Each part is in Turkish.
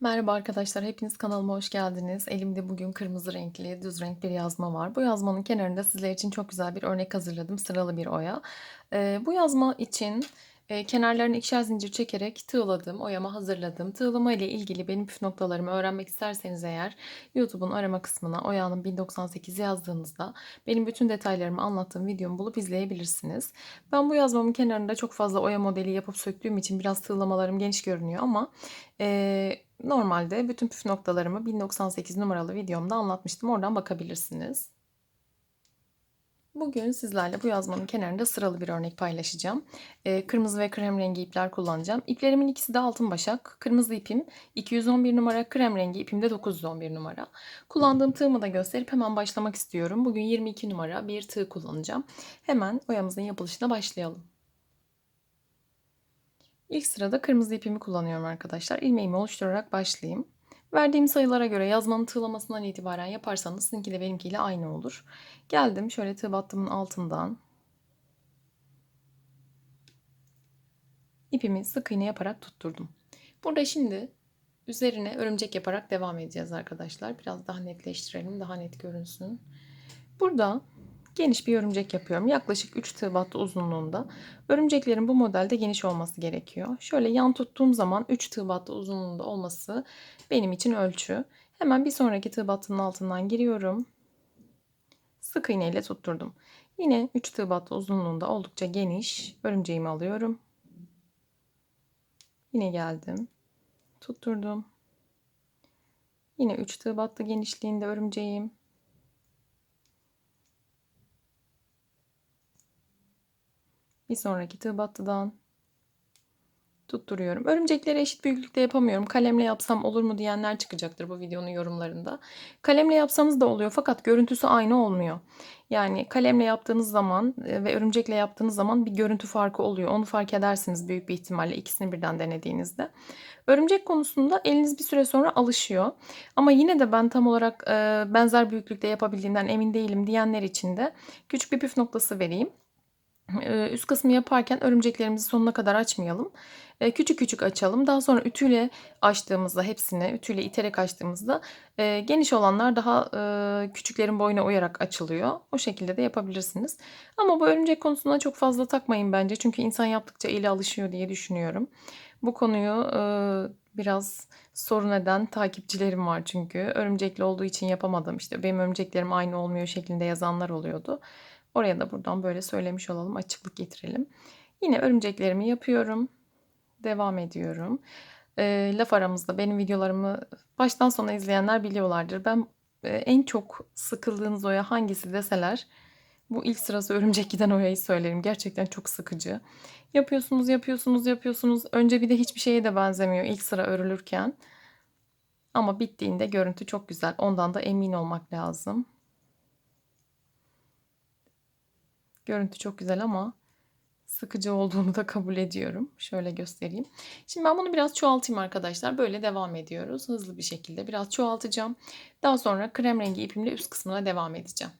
Merhaba arkadaşlar, hepiniz kanalıma hoş geldiniz. Elimde bugün kırmızı renkli, düz renk bir yazma var. Bu yazmanın kenarında sizler için çok güzel bir örnek hazırladım. Sıralı bir oya. Ee, bu yazma için e, kenarlarını ikişer zincir çekerek tığladım, oyama hazırladım. Tığlama ile ilgili benim püf noktalarımı öğrenmek isterseniz eğer YouTube'un arama kısmına Oya'nın 1098 yazdığınızda benim bütün detaylarımı anlattığım videomu bulup izleyebilirsiniz. Ben bu yazmamın kenarında çok fazla oya modeli yapıp söktüğüm için biraz tığlamalarım geniş görünüyor ama e, normalde bütün püf noktalarımı 1098 numaralı videomda anlatmıştım. Oradan bakabilirsiniz. Bugün sizlerle bu yazmanın kenarında sıralı bir örnek paylaşacağım. Ee, kırmızı ve krem rengi ipler kullanacağım. İplerimin ikisi de altın başak. Kırmızı ipim 211 numara, krem rengi ipim de 911 numara. Kullandığım tığımı da gösterip hemen başlamak istiyorum. Bugün 22 numara bir tığ kullanacağım. Hemen oyamızın yapılışına başlayalım. İlk sırada kırmızı ipimi kullanıyorum arkadaşlar. İlmeğimi oluşturarak başlayayım. Verdiğim sayılara göre yazmanın tığlamasından itibaren yaparsanız sizinki de benimkiyle aynı olur. Geldim şöyle tığ battımın altından. ipimi sık iğne yaparak tutturdum. Burada şimdi üzerine örümcek yaparak devam edeceğiz arkadaşlar. Biraz daha netleştirelim, daha net görünsün. Burada geniş bir örümcek yapıyorum. Yaklaşık 3 tığ battı uzunluğunda. Örümceklerin bu modelde geniş olması gerekiyor. Şöyle yan tuttuğum zaman 3 tığ battı uzunluğunda olması benim için ölçü. Hemen bir sonraki tığ battının altından giriyorum. Sık iğne ile tutturdum. Yine 3 tığ battı uzunluğunda oldukça geniş örümceğimi alıyorum. Yine geldim. Tutturdum. Yine 3 tığ battı genişliğinde örümceğim. Bir sonraki tığ battıdan tutturuyorum. Örümcekleri eşit büyüklükte yapamıyorum. Kalemle yapsam olur mu diyenler çıkacaktır bu videonun yorumlarında. Kalemle yapsanız da oluyor fakat görüntüsü aynı olmuyor. Yani kalemle yaptığınız zaman e, ve örümcekle yaptığınız zaman bir görüntü farkı oluyor. Onu fark edersiniz büyük bir ihtimalle ikisini birden denediğinizde. Örümcek konusunda eliniz bir süre sonra alışıyor. Ama yine de ben tam olarak e, benzer büyüklükte yapabildiğimden emin değilim diyenler için de küçük bir püf noktası vereyim üst kısmı yaparken örümceklerimizi sonuna kadar açmayalım. Küçük küçük açalım. Daha sonra ütüyle açtığımızda hepsini ütüyle iterek açtığımızda geniş olanlar daha küçüklerin boyuna uyarak açılıyor. O şekilde de yapabilirsiniz. Ama bu örümcek konusuna çok fazla takmayın bence. Çünkü insan yaptıkça eli alışıyor diye düşünüyorum. Bu konuyu biraz sorun eden takipçilerim var çünkü. Örümcekli olduğu için yapamadım. İşte benim örümceklerim aynı olmuyor şeklinde yazanlar oluyordu. Oraya da buradan böyle söylemiş olalım, açıklık getirelim. Yine örümceklerimi yapıyorum. Devam ediyorum. E, laf aramızda benim videolarımı baştan sona izleyenler biliyorlardır. Ben e, en çok sıkıldığınız oya hangisi deseler bu ilk sırası örümcek giden oyayı söylerim. Gerçekten çok sıkıcı. Yapıyorsunuz, yapıyorsunuz, yapıyorsunuz. Önce bir de hiçbir şeye de benzemiyor ilk sıra örülürken. Ama bittiğinde görüntü çok güzel. Ondan da emin olmak lazım. Görüntü çok güzel ama sıkıcı olduğunu da kabul ediyorum. Şöyle göstereyim. Şimdi ben bunu biraz çoğaltayım arkadaşlar. Böyle devam ediyoruz. Hızlı bir şekilde biraz çoğaltacağım. Daha sonra krem rengi ipimle üst kısmına devam edeceğim.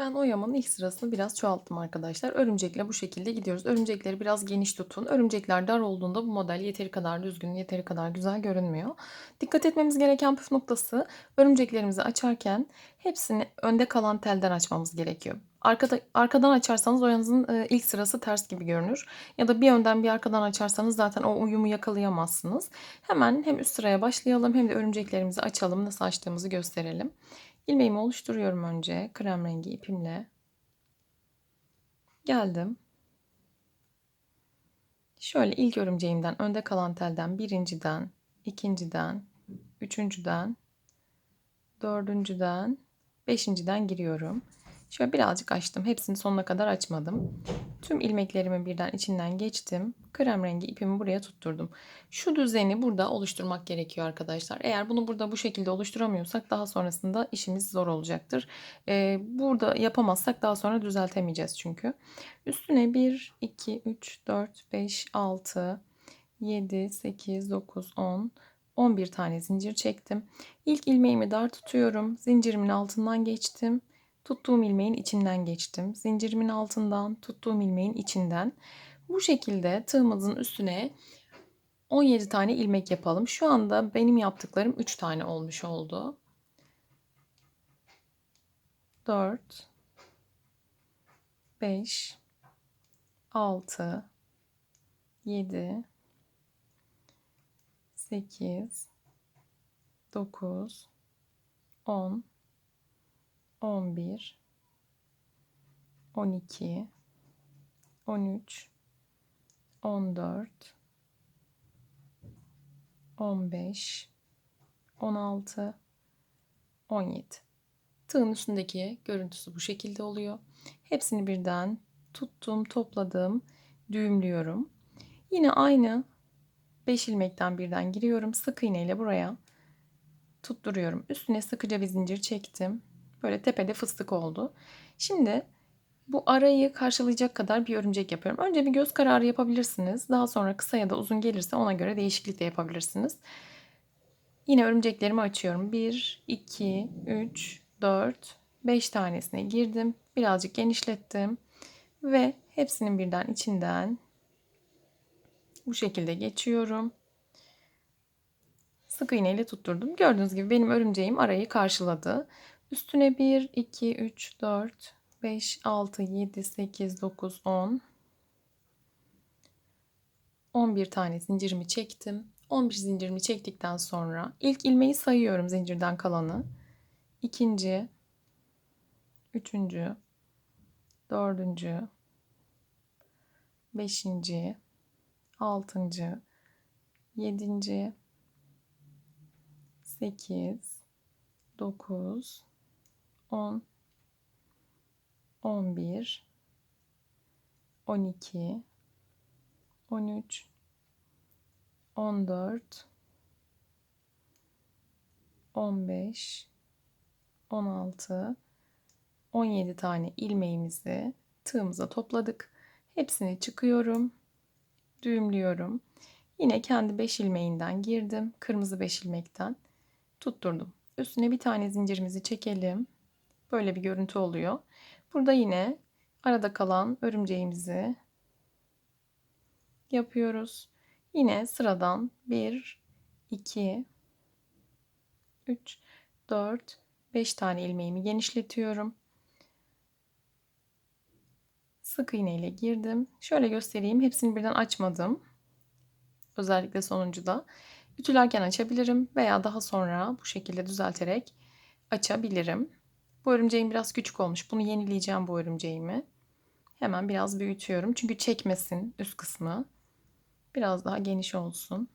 Ben oyamın ilk sırasını biraz çoğalttım arkadaşlar. Örümcekle bu şekilde gidiyoruz. Örümcekleri biraz geniş tutun. Örümcekler dar olduğunda bu model yeteri kadar düzgün, yeteri kadar güzel görünmüyor. Dikkat etmemiz gereken püf noktası örümceklerimizi açarken hepsini önde kalan telden açmamız gerekiyor. Arkada, arkadan açarsanız oyanızın e, ilk sırası ters gibi görünür. Ya da bir önden bir arkadan açarsanız zaten o uyumu yakalayamazsınız. Hemen hem üst sıraya başlayalım hem de örümceklerimizi açalım. Nasıl açtığımızı gösterelim. İlmeğimi oluşturuyorum önce krem rengi ipimle. Geldim. Şöyle ilk örümceğimden önde kalan telden birinciden, ikinciden, üçüncüden, dördüncüden, beşinciden giriyorum. Şöyle birazcık açtım. Hepsini sonuna kadar açmadım. Tüm ilmeklerimi birden içinden geçtim. Krem rengi ipimi buraya tutturdum. Şu düzeni burada oluşturmak gerekiyor arkadaşlar. Eğer bunu burada bu şekilde oluşturamıyorsak daha sonrasında işimiz zor olacaktır. Ee, burada yapamazsak daha sonra düzeltemeyeceğiz çünkü. Üstüne 1, 2, 3, 4, 5, 6, 7, 8, 9, 10, 11 tane zincir çektim. İlk ilmeğimi dar tutuyorum. Zincirimin altından geçtim. Tuttuğum ilmeğin içinden geçtim. Zincirimin altından tuttuğum ilmeğin içinden. Bu şekilde tığımızın üstüne 17 tane ilmek yapalım. Şu anda benim yaptıklarım 3 tane olmuş oldu. 4 5 6 7 8 9 10 11 12 13 14 15 16 17 Tığın üstündeki görüntüsü bu şekilde oluyor. Hepsini birden tuttum, topladım, düğümlüyorum. Yine aynı 5 ilmekten birden giriyorum. Sık iğne ile buraya tutturuyorum. Üstüne sıkıca bir zincir çektim. Böyle tepede fıstık oldu. Şimdi bu arayı karşılayacak kadar bir örümcek yapıyorum. Önce bir göz kararı yapabilirsiniz. Daha sonra kısa ya da uzun gelirse ona göre değişiklik de yapabilirsiniz. Yine örümceklerimi açıyorum. 1, 2, 3, 4, 5 tanesine girdim. Birazcık genişlettim. Ve hepsinin birden içinden bu şekilde geçiyorum. Sık iğne ile tutturdum. Gördüğünüz gibi benim örümceğim arayı karşıladı. Üstüne 1, 2, 3, 4, 5, 6, 7, 8, 9, 10. 11 tane zincirimi çektim. 11 zincirimi çektikten sonra ilk ilmeği sayıyorum zincirden kalanı. İkinci, üçüncü, dördüncü, beşinci, altıncı, yedinci, sekiz, dokuz, on, on bir, on iki, on üç, on dört, on beş, 16, 17 tane ilmeğimizi tığımıza topladık. Hepsini çıkıyorum. Düğümlüyorum. Yine kendi 5 ilmeğinden girdim. Kırmızı 5 ilmekten tutturdum. Üstüne bir tane zincirimizi çekelim. Böyle bir görüntü oluyor. Burada yine arada kalan örümceğimizi yapıyoruz. Yine sıradan 1, 2, 3, 4, 5 tane ilmeğimi genişletiyorum. Sık iğne ile girdim. Şöyle göstereyim. Hepsini birden açmadım. Özellikle sonuncuda. Ütülerken açabilirim veya daha sonra bu şekilde düzelterek açabilirim. Bu örümceğim biraz küçük olmuş. Bunu yenileyeceğim bu örümceğimi. Hemen biraz büyütüyorum. Çünkü çekmesin üst kısmı. Biraz daha geniş olsun.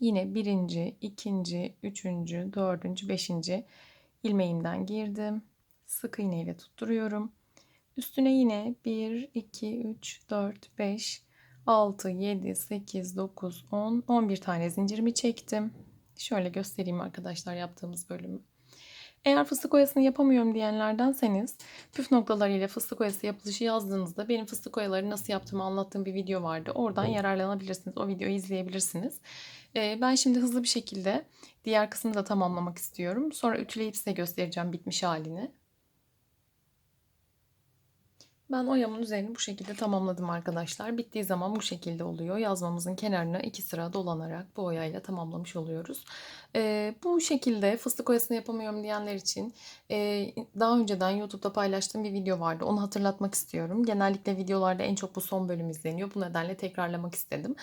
Yine birinci, ikinci, üçüncü, dördüncü, beşinci ilmeğimden girdim. Sık iğne ile tutturuyorum. Üstüne yine 1, 2, 3, 4, 5, 6, 7, 8, 9, 10, 11 tane zincirimi çektim. Şöyle göstereyim arkadaşlar yaptığımız bölümü. Eğer fıstık oyasını yapamıyorum diyenlerdenseniz püf noktalarıyla fıstık oyası yapılışı yazdığınızda benim fıstık oyaları nasıl yaptığımı anlattığım bir video vardı. Oradan yararlanabilirsiniz. O videoyu izleyebilirsiniz. Ee, ben şimdi hızlı bir şekilde diğer kısmını da tamamlamak istiyorum. Sonra ütüleyip size göstereceğim bitmiş halini. Ben oyamın üzerini bu şekilde tamamladım arkadaşlar. Bittiği zaman bu şekilde oluyor. Yazmamızın kenarına iki sıra dolanarak bu oyayla tamamlamış oluyoruz. Ee, bu şekilde fıstık oyasını yapamıyorum diyenler için e, daha önceden YouTube'da paylaştığım bir video vardı. Onu hatırlatmak istiyorum. Genellikle videolarda en çok bu son bölüm izleniyor. Bu nedenle tekrarlamak istedim.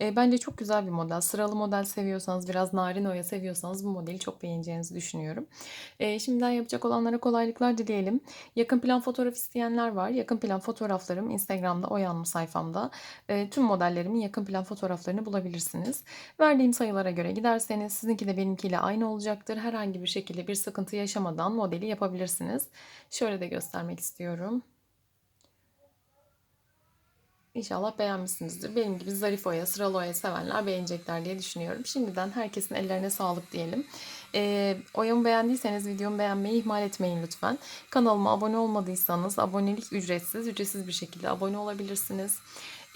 E, bence çok güzel bir model. Sıralı model seviyorsanız, biraz narin oya seviyorsanız bu modeli çok beğeneceğinizi düşünüyorum. E, şimdiden yapacak olanlara kolaylıklar dileyelim. Yakın plan fotoğraf isteyenler var. Yakın plan fotoğraflarım Instagram'da Oyanlı sayfamda. E, tüm modellerimin yakın plan fotoğraflarını bulabilirsiniz. Verdiğim sayılara göre giderseniz sizinki de benimkiyle aynı olacaktır. Herhangi bir şekilde bir sıkıntı yaşamadan modeli yapabilirsiniz. Şöyle de göstermek istiyorum. İnşallah beğenmişsinizdir. Benim gibi zarif oya, sıralı oya sevenler beğenecekler diye düşünüyorum. Şimdiden herkesin ellerine sağlık diyelim. E, oyamı beğendiyseniz videomu beğenmeyi ihmal etmeyin lütfen. Kanalıma abone olmadıysanız abonelik ücretsiz, ücretsiz bir şekilde abone olabilirsiniz.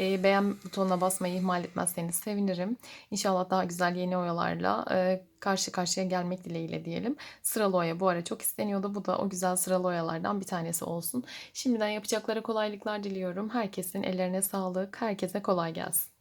E, beğen butonuna basmayı ihmal etmezseniz sevinirim. İnşallah daha güzel yeni oyalarla e, karşı karşıya gelmek dileğiyle diyelim. Sıralı oya bu ara çok isteniyordu. Bu da o güzel sıralı oyalardan bir tanesi olsun. Şimdiden yapacaklara kolaylıklar diliyorum. Herkesin ellerine sağlık. Herkese kolay gelsin.